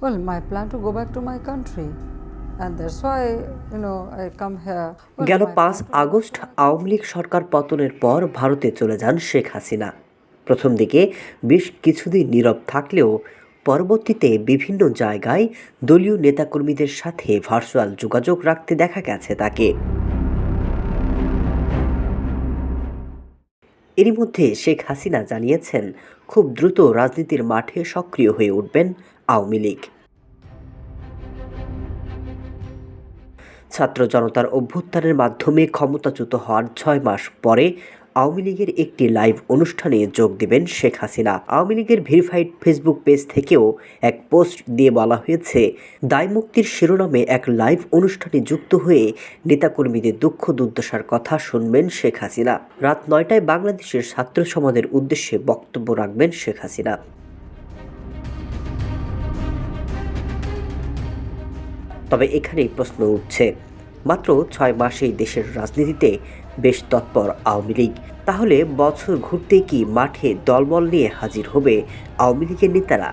Well, my plan to go back to my country. And that's why, you know, I come here. গেল পাঁচ August Awami League সরকার পতনের পর ভারতে চলে যান শেখ হাসিনা প্রথম দিকে বেশ কিছুদিন নীরব থাকলেও পরবর্তীতে বিভিন্ন জায়গায় দলীয় নেতাকর্মীদের সাথে ভার্চুয়াল যোগাযোগ রাখতে দেখা গেছে তাকে এরই মধ্যে শেখ হাসিনা জানিয়েছেন খুব দ্রুত রাজনীতির মাঠে সক্রিয় হয়ে উঠবেন আওয়ামী লীগ। ছাত্র জনতার অভ্যুত্থানের মাধ্যমে ক্ষমতাচ্যুত হওয়ার ছয় মাস পরে আওয়ামী লীগের একটি লাইভ অনুষ্ঠানে যোগ দেবেন শেখ হাসিনা। আওয়ামী লীগের ভেরিফাইড ফেসবুক পেজ থেকেও এক পোস্ট দিয়ে বলা হয়েছে, দায় মুক্তির শিরোনামে এক লাইভ অনুষ্ঠানে যুক্ত হয়ে নেতাকর্মীদের দুঃখ দুর্দশার কথা শুনবেন শেখ হাসিনা। রাত নয়টায় বাংলাদেশের ছাত্র সমাজের উদ্দেশ্যে বক্তব্য রাখবেন শেখ হাসিনা। তবে এখানেই প্রশ্ন উঠছে। মাত্র ছয় মাসেই দেশের রাজনীতিতে বেশ তৎপর আওয়ামী লীগ। তাহলে বছর ঘুরতে কি মাঠে দলবল নিয়ে হাজির হবে আওয়ামী লীগের নেতারা?